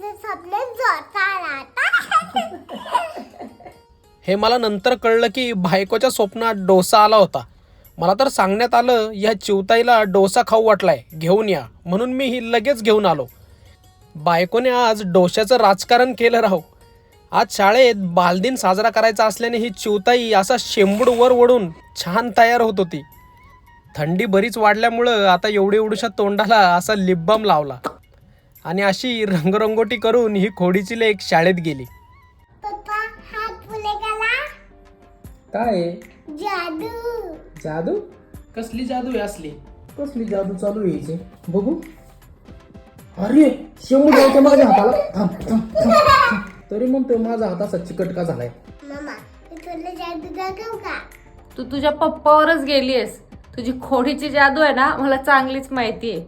हे मला नंतर कळलं की बायकोच्या स्वप्नात डोसा आला होता. मला तर सांगण्यात आलं या चिवताईला डोसा खाऊ वाटलाय घेऊन या. म्हणून मी ही लगेच घेऊन आलो. बायकोने आज डोशाचं राजकारण केलं राहो. आज शाळेत बालदिन साजरा करायचा असल्याने ही चिवताई असा शेंबूड वर ओढून छान तयार होत होती. थंडी बरीच वाढल्यामुळं आता एवढी एवढूशा तोंडाला असा लिपबाम लावला. आणि अशी रंगरंगोटी करून ही खोडीची लेक शाळेत गेली. पप्पा हात फुले गेला काय जादू. जादू? कसली जादू आहे असली? कसली जादू चालू यायचे बघू. अरे शेंबूड जायच्या माझ्या हाताला थांब थांब थांब. तरी म्हणतोय माझा हात असा चिकट का झालाय. मामा मी तुला जादू दाखवू का? तू तुझ्या पप्पावरच गेलीयस. तुझी खोडीची जादू आहे ना मला चांगलीच माहिती आहे.